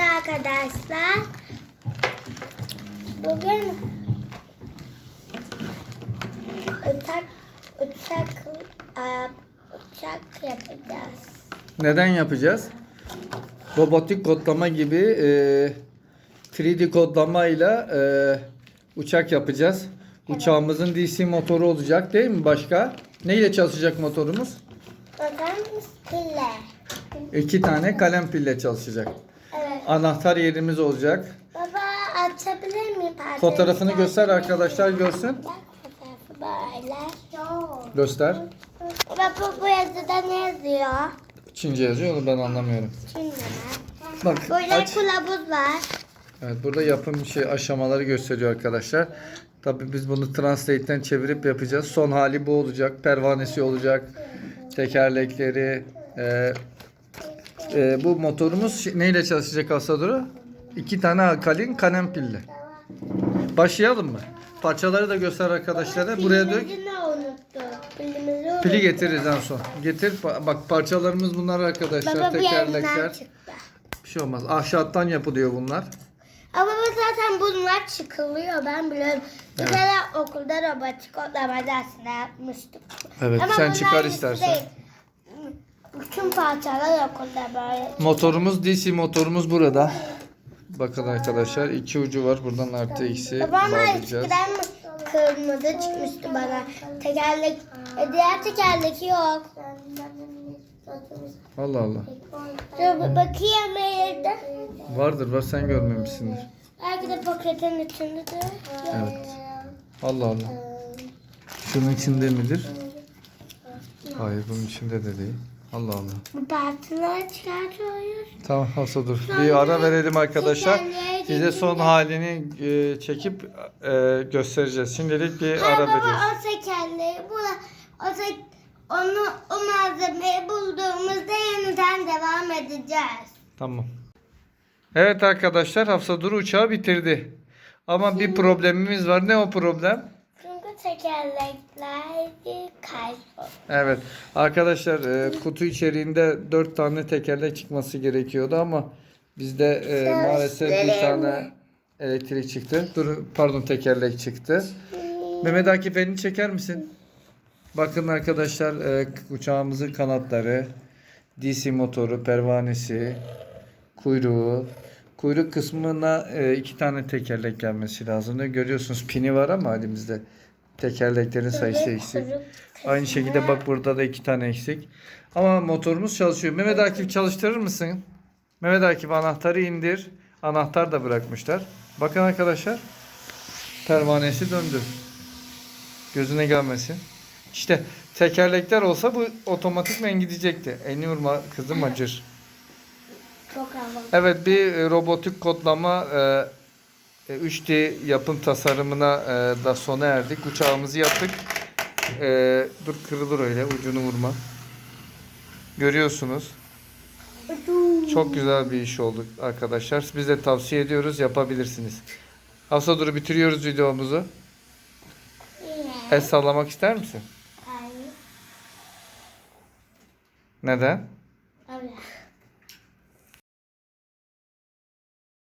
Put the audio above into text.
Arkadaşlar bugün uçak uçak e, uçak yapacağız. Neden yapacağız? Robotik kodlama gibi e, 3D kodlamayla e, uçak yapacağız. Uçağımızın DC motoru olacak değil mi başka? Neyle çalışacak motorumuz? Bakın pille. İki tane kalem pille çalışacak. Anahtar yerimiz olacak. Baba açabilir miyim? pardon? Fotoğrafını göster arkadaşlar görsün. Böyle. Göster. Baba bu, bu yazıda ne yazıyor? Çince yazıyor onu ben anlamıyorum. Şimdi Bak Böyle aç. kılavuz var. Evet burada yapım şey aşamaları gösteriyor arkadaşlar. Tabii biz bunu Translate'ten çevirip yapacağız. Son hali bu olacak. Pervanesi olacak. Tekerlekleri. e, e, bu motorumuz neyle çalışacak Asadura? İki tane alkalin kanem pille. Başlayalım mı? Parçaları da göster arkadaşlara. Buraya dök. Pili getiririz en son. Getir. Ba- Bak parçalarımız bunlar arkadaşlar. Baba Tekerlekler. Bir şey olmaz. Ahşaptan yapılıyor bunlar. Ama zaten bunlar çıkılıyor ben biliyorum. Bir kere okulda robotik kodlama dersinde yapmıştık. Evet Ama sen çıkar istersen. değil. Bütün parçalar okulda böyle. Motorumuz DC motorumuz burada. Bakın arkadaşlar iki ucu var. Buradan artı eksi Babamla bağlayacağız. eskiden kırmızı çıkmıştı bana. Tekerlek, e, diğer tekerleki yok. Allah Allah. Dur bir bakayım evde. Vardır var sen görmemişsindir. Belki de paketin içindedir. Evet. Allah Allah. Şunun içinde midir? Hayır bunun içinde de değil. Allah Allah. Bu parçaları çıkartıyoruz. Tamam Hafsa dur. Bir ara verelim arkadaşlar. Size son halini e, çekip e, göstereceğiz. Şimdilik bir ara baba veriyoruz. o tekerleği bu o tek, onu o malzemeyi bulduğumuzda yeniden devam edeceğiz. Tamam. Evet arkadaşlar Hafsa Duru uçağı bitirdi. Ama bir problemimiz var. Ne o problem? Tekerlekler kayboldu. Evet. Arkadaşlar e, kutu içeriğinde 4 tane tekerlek çıkması gerekiyordu ama bizde e, maalesef bir tane elektrik çıktı. Dur pardon tekerlek çıktı. Mehmet Akif elini çeker misin? Bakın arkadaşlar e, uçağımızın kanatları, DC motoru, pervanesi, kuyruğu. Kuyruk kısmına e, iki tane tekerlek gelmesi lazım. Görüyorsunuz pini var ama elimizde tekerleklerin sayısı eksik. Aynı şekilde bak burada da iki tane eksik. Ama motorumuz çalışıyor. Mehmet Akif çalıştırır mısın? Mehmet Akif anahtarı indir. Anahtar da bırakmışlar. Bakın arkadaşlar. Pervanesi döndü. Gözüne gelmesin. İşte tekerlekler olsa bu otomatikmen gidecekti. Elini vurma kızım acır. Çok. Evet bir robotik kodlama e, 3D yapım tasarımına e, da sona erdik. Uçağımızı yaptık. E, dur kırılır öyle ucunu vurma. Görüyorsunuz. Çok güzel bir iş oldu arkadaşlar. Biz de tavsiye ediyoruz yapabilirsiniz. Hafsa duru bitiriyoruz videomuzu. El sallamak ister misin? Hayır. Neden? Öyle.